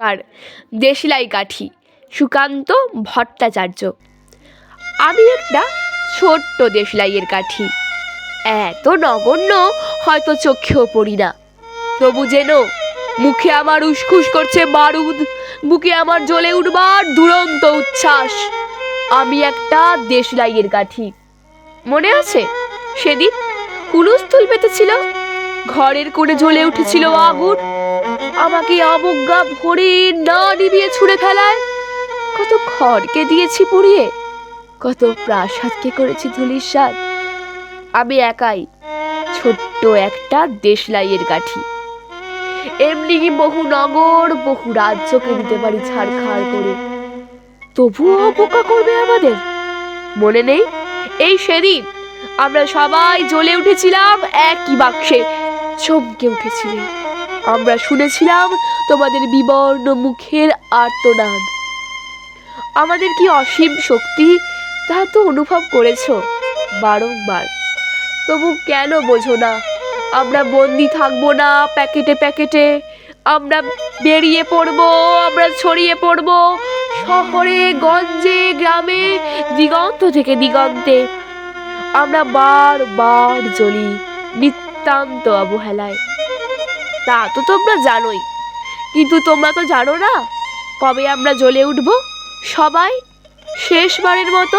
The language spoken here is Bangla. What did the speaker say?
আর দেশলাই কাঠি সুকান্ত ভট্টাচার্য। আমি একটা ছোট্ট দেশলাইয়ের কাঠি এত নগণ্য, হয়তো চোখেও পড়ি না। তবু যেন মুখে আমার উসখুস করছে বারুদ, বুকে আমার জ্বলে উঠবার দুরন্ত উচ্ছ্বাস। আমি একটা দেশলাইয়ের কাঠি মনে আছে? সেদিন হুলুস্থুল পেতেছিল ঘরের কোণে জ্বলে উঠেছিল আগুন। আমাকে অবজ্ঞা ভরে না নিভিয়ে ছুঁড়ে ফেলায়। কত খড়কে দিয়েছি পুড়িয়ে, কত প্রাসাদকে করেছি ধুলির স্বাদ। আমি একাই ছোট্ট একটা দেশলাইয়ের কাঠি এমনি কি বহু নগর, বহু রাজ্যকে দিতে পারি ছাড়খাড় করে। তবুও অপেক্ষা করবে আমাদের? মনে নেই? এই সেদিন আমরা সবাই জ্বলে উঠেছিলাম একই বাক্সে। চমকে উঠেছিলেন আমরা শুনেছিলাম তোমাদের বিবর্ণ মুখের আর্তনাদ। আমাদের কি অসীম শক্তি তা তো অনুভব করেছ? বারংবার। তবু কেন বোঝো না, আমরা বন্দি থাকব না প্যাকেটে প্যাকেটে। আমরা বেরিয়ে পড়ব, আমরা ছড়িয়ে পড়ব শহরে, গঞ্জে, গ্রামে, দিগন্ত থেকে দিগন্তে। আমরা বারবার জ্বলি নিতান্ত অবহেলায়। তা তো তোমরা জানোই। কিন্তু তোমরা তো জানো না, কবে আমরা জ্বলে উঠব? সবাই শেষবারের মতো